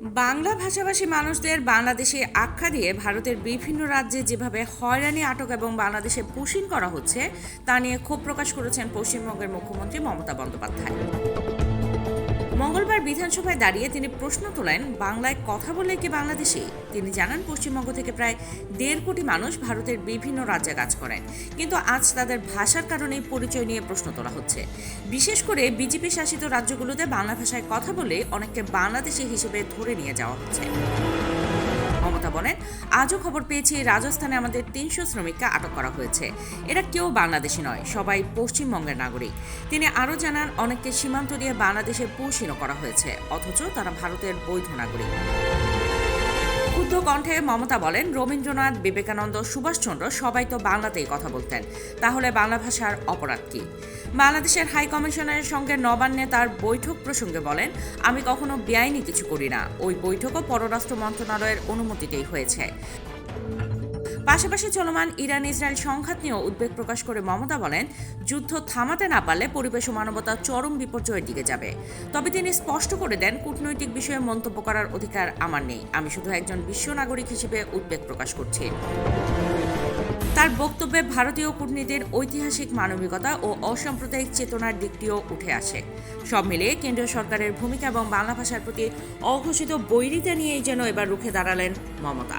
বাংলা ভাষাভাষী মানুষদের বাংলাদেশে আখ্যা দিয়ে ভারতের বিভিন্ন রাজ্যে যেভাবে হয়রানি আটক এবং বাংলাদেশে পুশিং করা হচ্ছে, তা নিয়ে ক্ষোভ প্রকাশ করেছেন পশ্চিমবঙ্গের মুখ্যমন্ত্রী মমতা বন্দ্যোপাধ্যায়। মঙ্গলবার বিধানসভায় দাঁড়িয়ে তিনি প্রশ্ন তোলেন, বাংলায় কথা বলে কি বাংলাদেশে? তিনি জানান, পশ্চিমবঙ্গ থেকে প্রায় দেড় কোটি মানুষ ভারতের বিভিন্ন রাজ্যে কাজ করেন। কিন্তু আজ তাদের ভাষার কারণেই পরিচয় নিয়ে প্রশ্ন তোলা হচ্ছে। বিশেষ করে বিজেপি শাসিত রাজ্যগুলোতে বাংলা ভাষায় কথা বলে অনেককে বাংলাদেশি হিসেবে ধরে নিয়ে যাওয়া হচ্ছে। বলেন, আজও খবর পেয়েছি রাজস্থানে আমাদের তিনশো শ্রমিককে আটক করা হয়েছে। এরা কেউ বাংলাদেশি নয়, সবাই পশ্চিমবঙ্গের নাগরিক। তিনি আরও জানান, অনেককে সীমান্ত দিয়ে বাংলাদেশে পৌঁছিনো করা হয়েছে, অথচ তারা ভারতের বৈধ নাগরিক। ক্ষুদ্ধ কণ্ঠে মমতা বলেন, রবীন্দ্রনাথ, বিবেকানন্দ, সুভাষচন্দ্র সবাই তো বাংলাতেই কথা বলতেন। তাহলে বাংলা ভাষার অপরাধ কি? বাংলাদেশের হাই কমিশনারের সঙ্গে নবান্নে তার বৈঠক প্রসঙ্গে বলেন, আমি কখনো বেআইনি কিছু করি না। ওই বৈঠকও পররাষ্ট্র মন্ত্রণালয়ের অনুমতিতেই হয়েছে। পাশাপাশি চলমান ইরান ইসরায়েল সংঘাত নিয়েও উদ্বেগ প্রকাশ করে মমতা বলেন, যুদ্ধ থামাতে না পারলে পরিবেশ ও মানবতা চরম বিপর্যয়ের দিকে যাবে। তবে তিনি স্পষ্ট করে দেন, কূটনৈতিক বিষয়ে মন্তব্য করার অধিকার আমার নেই। আমি শুধু একজন বিশ্ব নাগরিক হিসেবে উদ্বেগ প্রকাশ করছি। তার বক্তব্যে ভারতীয় কূটনীতির ঐতিহাসিক মানবিকতা ও অসাম্প্রদায়িক চেতনার দিকটিও উঠে আসে। সব মিলিয়ে কেন্দ্রীয় সরকারের ভূমিকা এবং বাংলা ভাষার প্রতি অঘোষিত বৈরিতা নিয়েই যেন এবার রুখে দাঁড়ালেন মমতা।